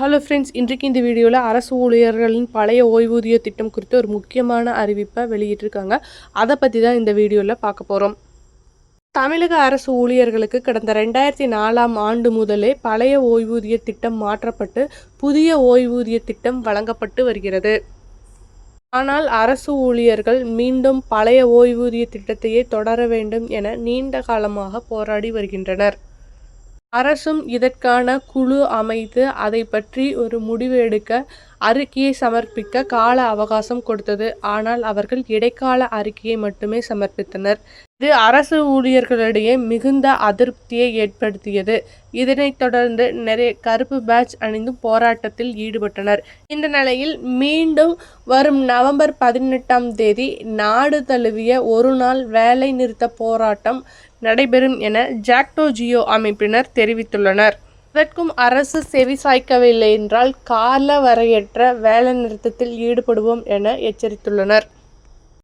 Hello friends இன்றைக்கு இந்த வீடியோவில் அரசு ஊழியர்களின் பழைய ஓய்வூதிய திட்டம் குறித்து ஒரு முக்கியமான அறிவிப்பை வெளியிட்டிருக்காங்க. அதை பற்றி தான் இந்த வீடியோவில் பார்க்க போகிறோம் தமிழக அரசு ஊழியர்களுக்கு கடந்த ரெண்டாயிரத்தி நாலாம் ஆண்டு முதலே பழைய ஓய்வூதிய திட்டம் மாற்றப்பட்டு புதிய ஓய்வூதிய திட்டம் வழங்கப்பட்டு வருகிறது. ஆனால் அரசு ஊழியர்கள் மீண்டும் பழைய ஓய்வூதிய திட்டத்தையே தொடர வேண்டும் என நீண்ட காலமாக போராடி வருகின்றனர். அரசும் இதற்கான குழு அமைத்து அதை பற்றி ஒரு முடிவு எடுக்க அறிக்கையை சமர்ப்பிக்க கால அவகாசம் கொடுத்தது. ஆனால் அவர்கள் இடைக்கால அறிக்கையை மட்டுமே சமர்ப்பித்தனர். இது அரசு ஊழியர்களிடையே மிகுந்த அதிருப்தியை ஏற்படுத்தியது. இதனைத் தொடர்ந்து நிறைய கருப்பு பேட்ச் அணிந்து போராட்டத்தில் ஈடுபட்டனர். இந்த நிலையில் மீண்டும் வரும் நவம்பர் பதினெட்டாம் தேதி நாடு தழுவிய ஒரு நாள் வேலை நிறுத்த போராட்டம் நடைபெறும் என ஜாக்டோ ஜியோ அமைப்பினர் தெரிவித்துள்ளனர். இதற்கும் அரசு செவி சாய்க்கவில்லை என்றால் கால வரையற்ற வேலை நிறுத்தத்தில் ஈடுபடுவோம் என எச்சரித்துள்ளனர்.